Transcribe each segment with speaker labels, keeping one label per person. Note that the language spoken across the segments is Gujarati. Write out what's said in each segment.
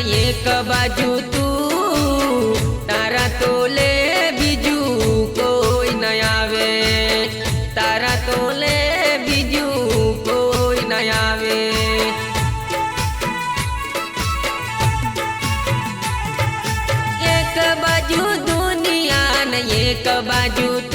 Speaker 1: એક બાજુ તું, તારા તોલે બીજું કોઈ ન આવે. તારા તોલે બીજું કોઈ ન આવે. એક બાજુ દુનિયા ને એક બાજુ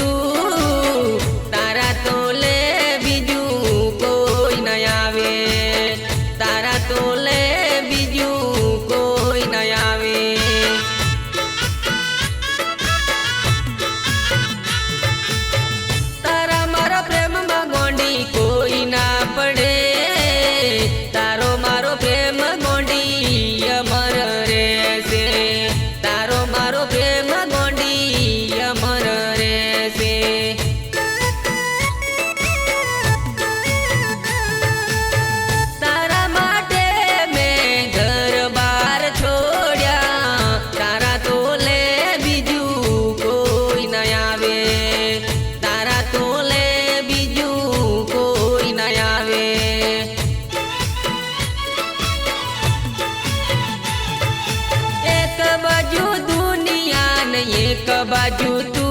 Speaker 1: એક બાજુ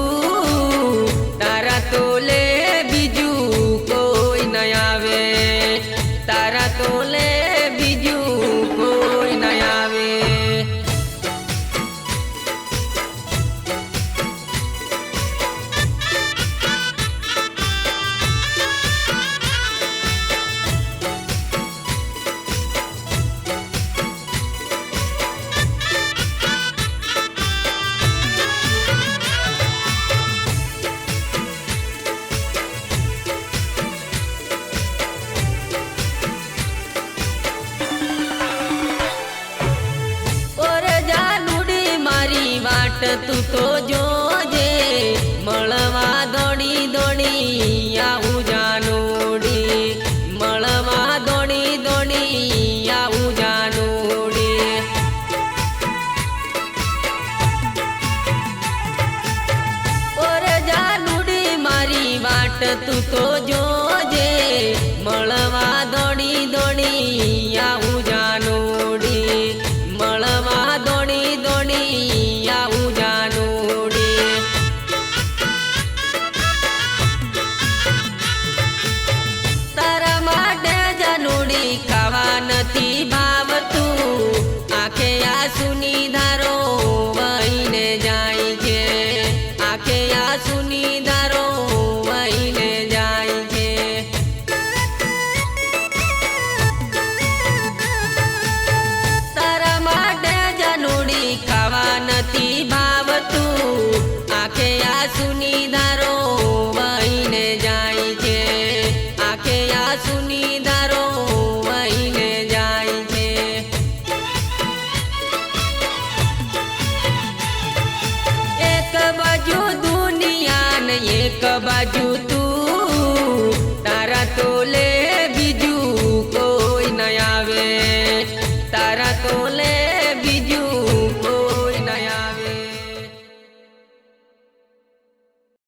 Speaker 1: તું તો જોજે, મળવા દોડી દોડી આવું જાનુડી. મળવા દોડી દોડી આવું જાનુડી. ઓરે જાનુડી મારી વાટ તું તો જોજે છે. એક બાજુ દુનિયા એક બાજુ તું. તારા તોલે બીજું કોઈ ન આવે. તારા તોલે